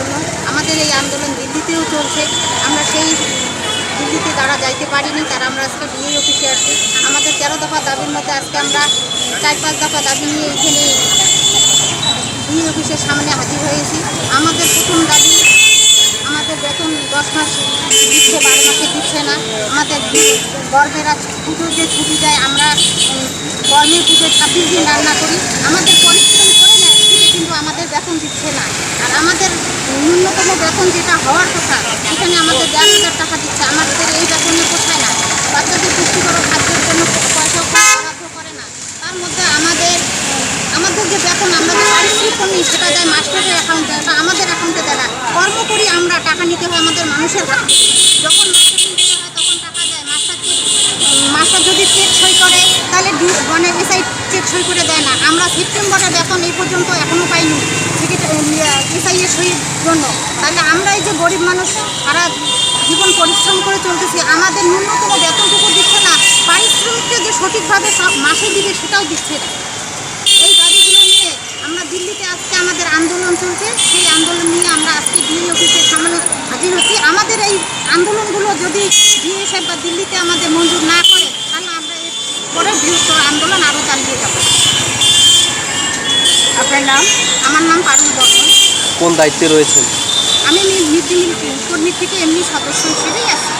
জন্য আমাদের এই আন্দোলন দিল্লিতেও চলছে। আমরা সেই দিল্লিতে তারা যাইতে পারিনি, তারা আমরা আজকে ডিএ অফিসে আসছি। আমাদের তেরো দফা দাবির মধ্যে আজকে আমরা চার, পাঁচ দফা দাবি নিয়ে এখানে ডিএ অফিসের সামনে হাজির হয়েছি। আমাদের প্রথম দাবি, আমাদের বেতন দশ মাস দিচ্ছে, বারো মাসে দিচ্ছে না। আমাদের গর্বেরা পুজোর যে ছুটি দেয়, আমরা গর্মের পুজো ছাব্বিশ দিন রান্না করি। আমাদের পরিশ্রম করে নেয়, কিন্তু আমাদের বেতন দিচ্ছে না। আর আমাদের ন্যূনতম বেতন যেটা হওয়ার কথা, সেখানে আমাদের দেড় হাজার টাকা দিচ্ছে। আমাদের এই বেতনে পোষায় না বাচ্চাদের পুষ্টিকর খাদ্যের জন্য পয়সা বরাদ্দ করে না। তার মধ্যে আমাদের আমাদের যে বেতন আমরা যে পারিশ্রমিক করি সেটা দেয় মাস্টারের অ্যাকাউন্টে বা আমাদের অ্যাকাউন্টে দেয় না। কর্ম করি আমরা, টাকা নিতে হয় আমাদের মানুষের হাত। যখন মাস্টার যদি চেক সই করে, তাহলে মানে এসআই চেক সই করে দেয় না। আমরা সেপ্টেম্বরে বেতন এই পর্যন্ত এখনও পাইনি এসআই জন্য। তাহলে আমরা এই যে গরিব মানুষ সারা জীবন পরিশ্রম করে চলতেছি আমাদের ন্যূনতম বেতনটুকু দিচ্ছে না পারিশ্রমিকটা যে সঠিকভাবে সব মাসে দিবে সেটাও দিচ্ছে না। এই দাবিগুলো নিয়ে আমরা দিল্লিতে আজকে আমাদের আন্দোলন চলছে সেই আন্দোলন নিয়ে আমরা আজকে ডিএ অফিসের সামনে হাজির হচ্ছি। আমাদের এই আন্দোলনগুলো যদি ডিএ সাহেব বা দিল্লিতে আমাদের মঞ্জুর না করে তাহলে আমরা এর পরে বৃহত্তর আন্দোলন আরও চালিয়ে যাব। আপনার নাম? আমার নাম পারুল বর্মন কোন দায়িত্বে রয়েছেন? আমি মিড ডে মিল কর্মী থেকে এমনি সদস্য হিসেবেই আছি